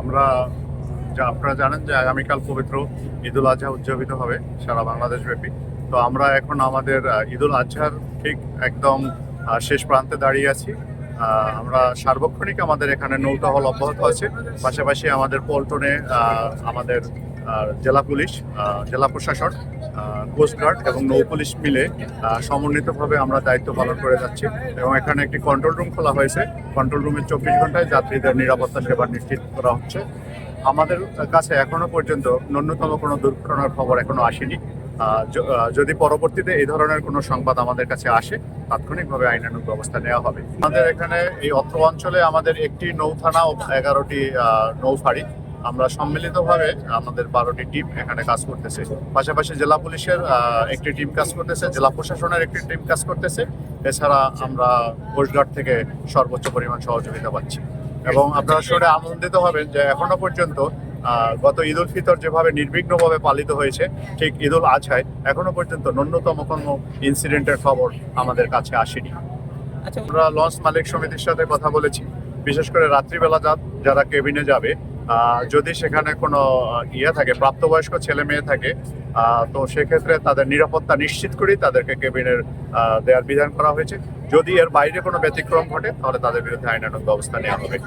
আমরা, যা আপনারা জানেন যে আগামীকাল পবিত্র ঈদুল আজহা উদযাপিত হবে সারা বাংলাদেশ ব্যাপী। তো আমরা এখন আমাদের ঈদুল আজহার ঠিক একদম শেষ প্রান্তে দাঁড়িয়ে আছি। আমরা সার্বক্ষণিক আমাদের এখানে নৌকা হল অব্যাহত আছে। পাশাপাশি আমাদের পল্টনে আমাদের জেলা পুলিশ জেলা প্রশাসন কোস্টগার্ড এবং নৌ পুলিশ মিলে সমন্বিতভাবে আমরা দায়িত্ব পালন করে যাচ্ছি এবং এখানে একটি কন্ট্রোল রুম খোলা হয়েছে। কন্ট্রোল রুমে চব্বিশ ঘন্টায় যাত্রীদের নিরাপত্তা সেবা নিশ্চিত করা হচ্ছে। আমাদের কাছে এখনও পর্যন্ত ন্যূনতম কোনো দুর্ঘটনার খবর এখনও আসেনি। যদি পরবর্তীতে এই ধরনের কোনো সংবাদ আমাদের কাছে আসে তাৎক্ষণিকভাবে আইনানুগ ব্যবস্থা নেওয়া হবে। আমাদের এখানে এই অত্র অঞ্চলে আমাদের একটি নৌ থানা ও এগারোটি আহ, নৌ ফাঁড়ি। আমরা সম্মিলিতভাবে আমাদের বারোটি টিম এখানে কাজ করতেছে। পাশাপাশি জেলা পুলিশের একটি টিম কাজ করতেছে জেলা প্রশাসনের একটি টিম কাজ করতেছে। এছাড়া আমরা কোস্টগার্ড থেকে সর্বোচ্চ পরিমাণ সহযোগিতা পাচ্ছি। এবং আপনারা শুনে আনন্দিত হবেন যে এখনও পর্যন্ত গত ঈদ উল ফিতর যেভাবে নির্বিঘ্নভাবে পালিত হয়েছে ঠিক ঈদ উল আজহায় এখনও পর্যন্ত ন্যূনতম কোনো ইনসিডেন্টের খবর আমাদের কাছে আসেনি। আচ্ছা। আমরা লঞ্চ মালিক সমিতির সাথে কথা বলেছি। বিশেষ করে রাত্রিবেলা যারা কেবিনে যাবে যদি সেখানে কোনো ইয়ে থাকে, প্রাপ্তবয়স্ক ছেলে মেয়ে থাকে তো সেক্ষেত্রে তাদের নিরাপত্তা নিশ্চিত করেই তাদেরকে কেবিনের দেওয়ার বিধান করা হয়েছে। যদি এর বাইরে কোনো ব্যতিক্রম ঘটে, তাহলে তাদের বিরুদ্ধে আইনানুগ ব্যবস্থা নেওয়া হবে।